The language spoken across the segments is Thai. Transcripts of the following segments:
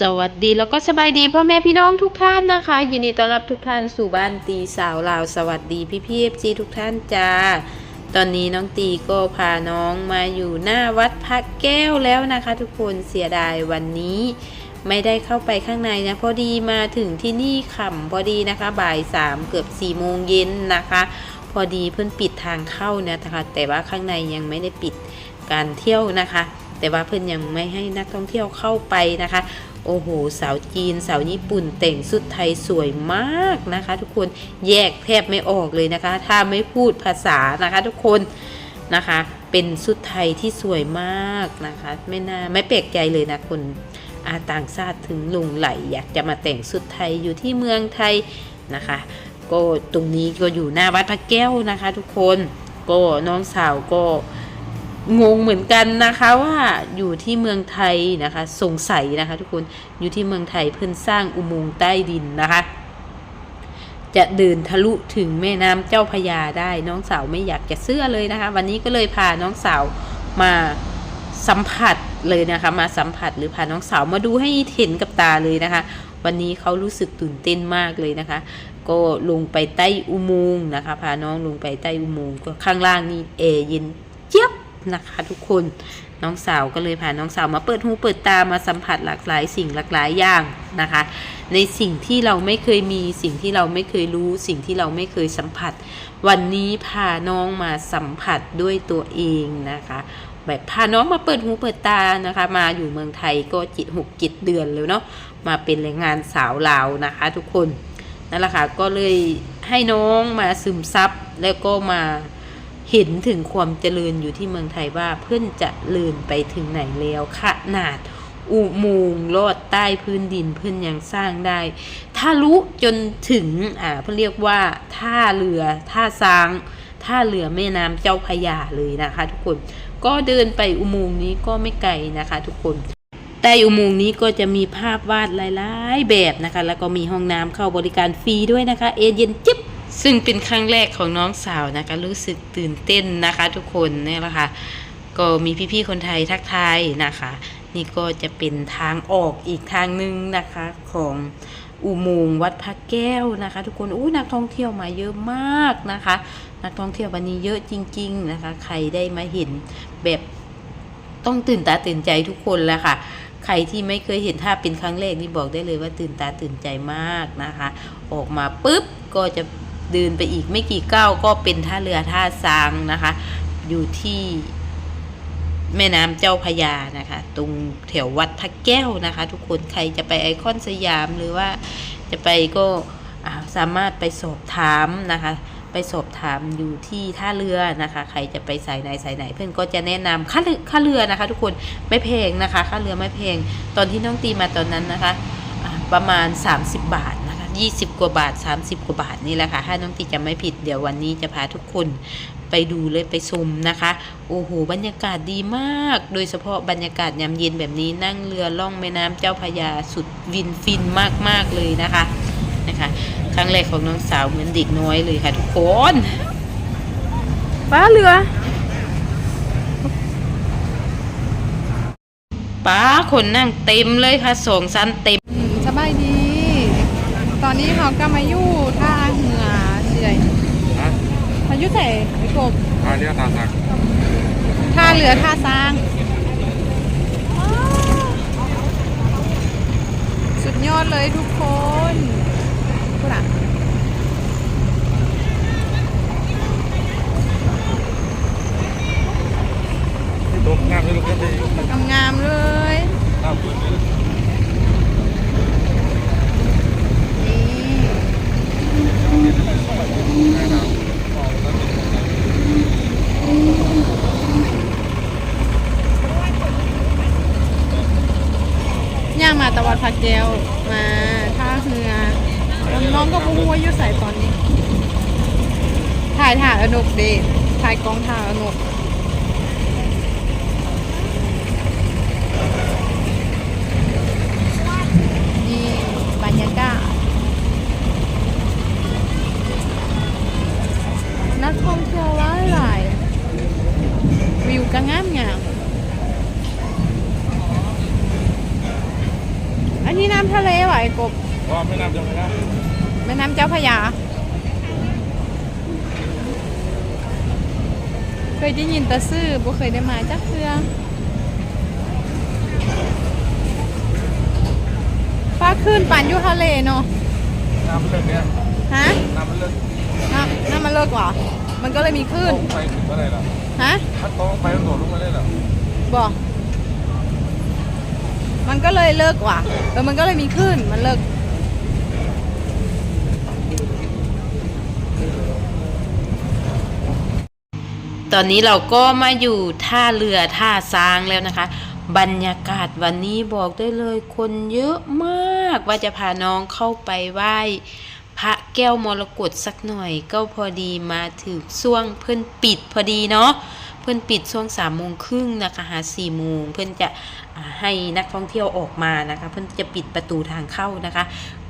สวัสดีแล้วก็สบายดีพ่อแม่พี่น้องทุกท่านนะคะยินดีต้อนรับทุกท่านสู่บ้านตีสาวลาวสวัสดีพี่พี่เอฟซีทุกท่านจ้าตอนนี้น้องตีก็พาน้องมาอยู่หน้าวัดพระแก้วแล้วนะคะ ทุกคนเสียดายวันนี้ไม่ได้เข้าไปข้างในนะพอดีมาถึงที่นี่ค่ำพอดีนะคะ บ่ายสามเกือบสี่โมงเย็นนะคะ พอดีเพิ่นปิดทางเข้าเนี่ยนะคะ แต่ว่าข้างในยังไม่ได้ปิดการเที่ยวนะคะ แต่ว่าเพิ่นยังไม่ให้นักท่องเที่ยวเข้าไปนะคะ โอ้โหสาวจีนสาวญี่ปุ่นแต่งสุดไทยสวยมากนะคะ ทุกคนแยกแทบไม่ออกเลยนะคะ ถ้าไม่พูดภาษานะคะ ทุกคนนะคะ เป็นสุดไทยที่สวยมากนะคะ ไม่น่าไม่แปลกใจเลยนะคนอาต่างชาติถึงหลงไหล อยากจะมาแต่งสุดไทยอยู่ที่เมืองไทยนะคะ ก็ตรงนี้ก็อยู่หน้าวัดพระแก้วนะคะ ทุกคนก็น้องสาวก็ งงเหมือนกันนะคะว่าอยู่ที่เมืองไทยนะคะ สงสัยนะคะ ทุกคนอยู่ที่เมืองไทยเพิ่นสร้างอุโมงค์ใต้ดินนะคะ จะเดินทะลุถึงแม่น้ำเจ้าพยาได้น้องสาวไม่อยากจะเชื่อเลยนะคะ วันนี้ก็เลยพาน้องสาวมาสัมผัสเลยนะคะ มาสัมผัสหรือพาน้องสาวมาดูให้เห็นกับตาเลยนะคะ วันนี้เขารู้สึกตื่นเต้นมากเลยนะคะ ก็ลงไปใต้อุโมงค์นะคะ พาน้องลงไปใต้อุโมงค์ก็ข้างล่างนี่แอร์เย็น นะคะ ทุกคนน้องสาวก็เลยพาน้องสาวมาเปิดหูเปิดตามาสัมผัสหลากหลายสิ่งหลากหลายอย่างนะคะ ในสิ่งที่เราไม่เคยมีสิ่งที่เราไม่เคยรู้ สิ่งที่เราไม่เคยสัมผัส วันนี้พาน้องมาสัมผัสด้วยตัวเองนะคะแบบพาน้องมาเปิดหูเปิดตานะคะ มาอยู่เมืองไทยก็จิตหกจิตเดือนแล้วเนาะมาเป็นแรงงานสาวลาวนะคะ ทุกคนนั่นแหละค่ะก็เลยให้น้องมาซึมซับแล้วก็มา เห็นถึงความเจริญอยู่ที่เมืองไทยว่าเพื่อนจะเลื่นไปถึงไหนแล้วขนาดอุโมงค์ลอดใต้พื้นดินเพื่อนยังสร้างได้ถ้ารู้จนถึงอ่าเพื่อเรียกว่าท่าเรือท่าซางท่าเรือแม่น้ำเจ้าพระยาเลยนะคะทุกคนก็เดินไปอุโมงค์นี้ก็ไม่ไกลนะคะ ทุกคนใต้อุโมงค์นี้ก็จะมีภาพวาดหลาย ๆ แบบนะคะ แล้วก็มีห้องน้ำเข้าบริการฟรีด้วยนะคะ เอเย็นจิ๊บ ซึ่งเป็นครั้งแรกของน้องสาวนะคะ รู้สึกตื่นเต้นนะคะ ทุกคนเนี่ยแหละค่ะก็มีพี่ๆคนไทยทักทายนะคะ นี่ก็จะเป็นทางออกอีกทางหนึ่งนะคะของอุโมงค์วัดพระแก้วนะคะ ทุกคนอู้นักท่องเที่ยวมาเยอะมากนะคะ นักท่องเที่ยววันนี้เยอะจริง ๆนะคะ ใครได้มาเห็นแบบต้องตื่นตาตื่นใจทุกคนแหล้วค่ะ ใครที่ไม่เคยเห็นถ้าเป็นครั้งแรกนี่บอกได้เลยว่าตื่นตาตื่นใจมากนะคะ ออกมาปุ๊บก็จะ เดินไปอีกไม่กี่ก้าวก็เป็นท่าเรือท่าซางนะคะ อยู่ที่แม่น้ำเจ้าพระยานะคะ ตรงแถววัดพระแก้วนะคะ ทุกคนใครจะไปไอคอนสยามหรือว่าจะไปก็สามารถไปสอบถามนะคะ ไปสอบถามอยู่ที่ท่าเรือนะคะ ใครจะไปสายไหนสายไหน เพื่อนก็จะแนะนำค่าเรือค่าเรือนะคะ ทุกคนไม่แพงนะคะ ค่าเรือไม่แพงตอนที่น้องตีมาตอนนั้นนะคะ ประมาณ 30 บาท 20 กว่าบาท 30 กว่าบาทนี่แหละค่ะ ถ้าน้องตีจำไม่ผิดเดี๋ยววันนี้จะพาทุกคนไปดูเลยไปชมนะคะ โอ้โห บรรยากาศดีมาก โดยเฉพาะบรรยากาศยามเย็นแบบนี้นั่งเรือล่องแม่น้ำเจ้าพระยาสุดวินฟินมากๆเลยนะคะนะคะครั้งแรกของน้องสาวเหมือนเด็กน้อยเลยค่ะทุกคนป้าเรือป้าคนนั่งเต็มเลยค่ะสองชั้นเต็มอืมสบายดี ตอนนี้เขาก็มาอยู่ท่าเหนือเฉยฮะมาอยู่ไหนไอ้กบมาเรียกทางทางท่าเรือท่าสร้างอ้าวสุดยอดเลยทุกคนพูดอะ ตกงามเลยลูกก็ดี งามๆเลย ครับ นี่ย่าง มาตะวันพักแก้วมาท่าเรือน้องๆก็พูดว่าอยู่ใส่ตอนนี้ ถ่ายถ่ายอนุกดีถ่ายกล้องถ่ายอนุกนี่บรรยากาศนักท่องเที่ยวหลายหลายวิวก็งามงามอัน ที่น้ำทะเลว่ะไอ้กบเพราะว่าไม่น้ำจะไม่ได้แม่น้ำเจ้าพระยา เคยได้ยินแต่ซื่อบ่เคยได้มาจักเทื่อฟ้าขึ้นปั่นอยู่ทะเลเนาะน้ำมันเลิกเนี่ยฮะน้ำมันเลิกน้ำน้ำมันเลิกว่ะมันก็เลยมีคลื่นตกไปถึงก็ได้หรอฮะ ถ้าตกไปมันโดดลงมาได้หรอบอก มันก็เลยเลิกว่ะเออมันก็เลยมีคลื่นมันเลิก ตอนนี้เราก็มาอยู่ท่าเรือท่าซางแล้วนะคะ บรรยากาศวันนี้บอกได้เลยคนเยอะมากว่าจะพาน้องเข้าไปไหว้พระแก้วมรกตสักหน่อยก็พอดีมาถึงช่วงเพื่อนปิดพอดีเนาะ พื่อนปิดช่วงสามโมงครึ่งนะคะหาสี่โมงเพื่อนจะให้นักท่องเที่ยวออกมานะคะ เพื่อนจะปิดประตูทางเข้านะคะ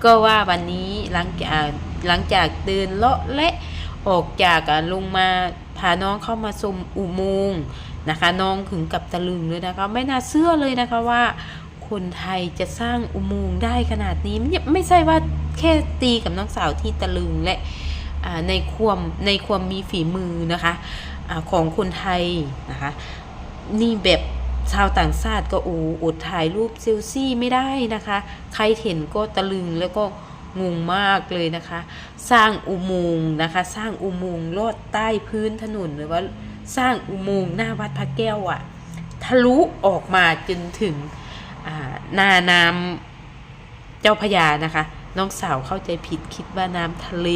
ก็ว่าวันนี้หลังจากอ่าหลังจากเดินเลาะและออกจากลงมาพาน้องเข้ามาชมอุโมงค์นะคะ น้องถึงกับตะลึงเลยนะคะ ไม่น่าเชื่อเลยนะคะว่าคนไทยจะสร้างอุโมงค์ได้ขนาดนี้ไม่ไม่ใช่ว่าแค่ตีกับน้องสาวที่ตะลึงและในความในความมีฝีมือนะคะ ของคนไทยนะคะนี่แบบชาวต่างชาติก็โอ้อดถ่ายรูปเซลฟี่ไม่ได้นะคะ ใครเห็นก็ตะลึงแล้วก็งงมากเลยนะคะ สร้างอุโมงค์นะคะ สร้างอุโมงค์ลอดใต้พื้นถนนหรือว่าสร้างอุโมงค์หน้าวัดพระแก้วอะทะลุออกมาจนถึงอ่าหน้าน้ำเจ้าพระยานะคะ น้องสาวเข้าใจผิดคิดว่าน้ำทะเล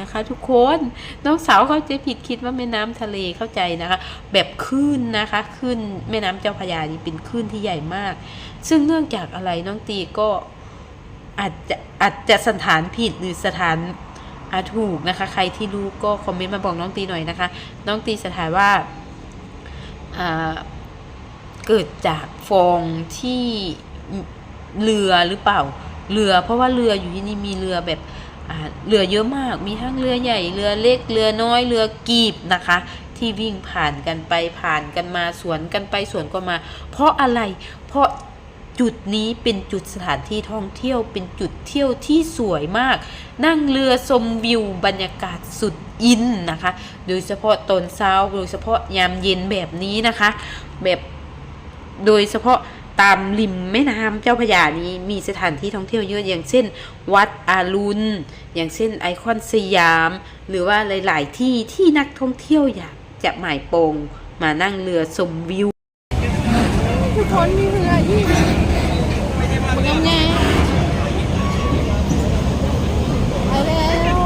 นะคะ ทุกคนน้องสาวเข้าใจผิดคิดว่าแม่น้ำทะเลเข้าใจนะคะ แบบคลื่นนะคะคลื่นแม่น้ำเจ้าพระยานี่เป็นคลื่นที่ใหญ่มาก ซึ่งเนื่องจากอะไรน้องตีก็อาจจะอาจจะสถานผิดหรือสถานอาถูกนะคะ ใครที่รู้ก็คอมเมนต์มาบอกน้องตีหน่อยนะคะ น้องตีสถานว่าเกิดจากฟองที่เรือหรือเปล่า เรือ เพราะว่าเรืออยู่ที่นี่มีเรือแบบเรือเยอะมาก มีทั้งเรือใหญ่เรือเล็กเรือน้อยเรือกีบนะคะ ที่วิ่งผ่านกันไปผ่านกันมาสวนกันไปสวนกันมา เพราะอะไรเพราะจุดนี้เป็นจุดสถานที่ท่องเที่ยวเป็นจุดเที่ยวที่สวยมาก นั่งเรือชมวิวบรรยากาศสุดอินนะคะ โดยเฉพาะตอนเช้าโดยเฉพาะยามเย็นแบบนี้นะคะ แบบโดยเฉพาะ ตามริมแม่น้ำเจ้าพระยานี้มีสถานที่ท่องเที่ยวเยอะอย่างเช่น วัดอารุณ อย่างเช่นไอคอนสยาม หรือว่าหลาย ๆ ที่ที่นักท่องเที่ยวอยากจะหมายปองมานั่งเรือชมวิวทุกคนมีเรืยังไงไปแล้ว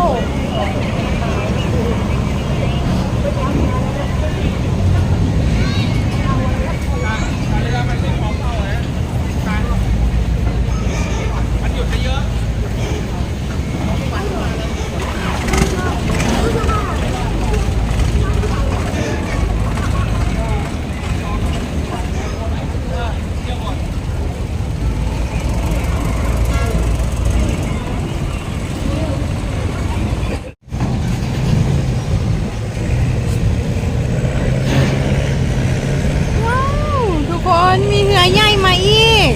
ว้าว ทุกคนมีเหือใหญ่มาอีก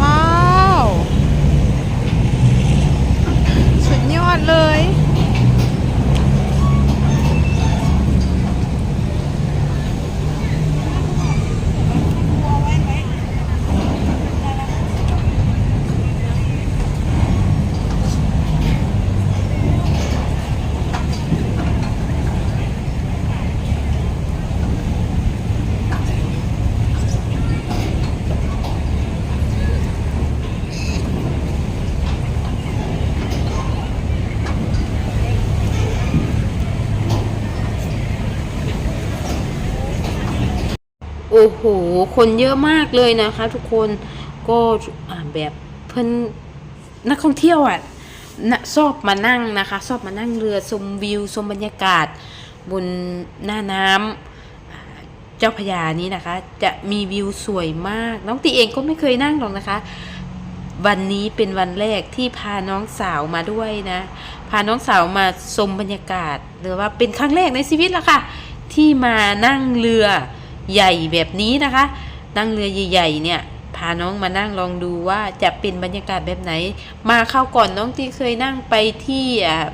ว้าว สุดยอด เลย โอ้โห คนเยอะมากเลยนะคะ ทุกคนก็อแบบเพิ่นนักท่องเที่ยวอะนะชอบมานั่งนะคะชอบมานั่งเรือชมวิวชมบรรยากาศ บนหน้าน้ำอ่าเจ้าพระยานี้นะคะ จะมีวิวสวยมาก น้องตีเองก็ไม่เคยนั่งหรอกนะคะ วันนี้เป็นวันแรกที่พาน้องสาวมาด้วยนะ พาน้องสาวมาชมบรรยากาศหรือว่าเป็นครั้งแรกในชีวิตละค่ะ ที่มานั่งเรือ ใหญ่แบบนี้นะคะ นั่งเรือใหญ่ๆเนี่ยพาน้องมานั่งลองดูว่าจะเป็นบรรยากาศแบบไหน มาเข้าก่อนน้องที่เคยนั่งไปที่อ่า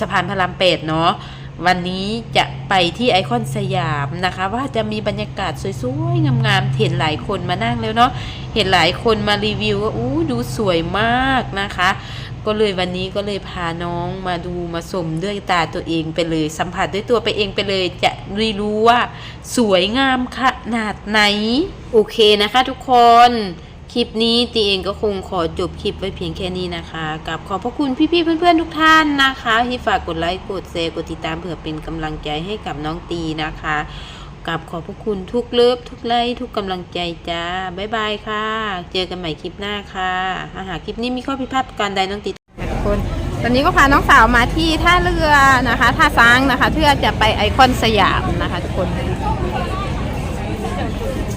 สะพานพระรามเปดเนาะวันนี้จะไปที่ไอคอนสยามนะคะ ว่าจะมีบรรยากาศสวยๆงามๆเห็นหลายคนมานั่งแล้วเนาะเห็นหลายคนมารีวิวว่าอู้ดูสวยมากนะคะ ก็เลยวันนี้ก็เลยพาน้องมาดูมาชมด้วยตาตัวเองไปเลย สัมผัสด้วยตัวไปเองไปเลย จะได้รู้ว่า สวยงามขนาดไหน โอเคนะคะทุกคนคลิปนี้ตีเองก็คงขอจบคลิปไว้เพียงแค่นี้นะคะ กับขอบพระคุณพี่ๆเพื่อนๆทุกท่านนะคะ ที่ฝากกดไลค์กดแชร์กดติดตามเผื่อเป็นกำลังใจให้กับน้องตีนะคะ กับขอบพระคุณทุกเลิฟทุกไลค์ทุกกำลังใจจ้า บ๊ายบายค่ะ เจอกันใหม่คลิปหน้าค่ะถ้าหากคลิปนี้มีข้อผิดพลาดประการใดน้องตีทุกคนตอนนี้ก็พาน้องสาวมาที่ท่าเรือนะคะ ท่าซ้างนะคะ เพื่อจะไปไอคอนสยามนะคะทุกคน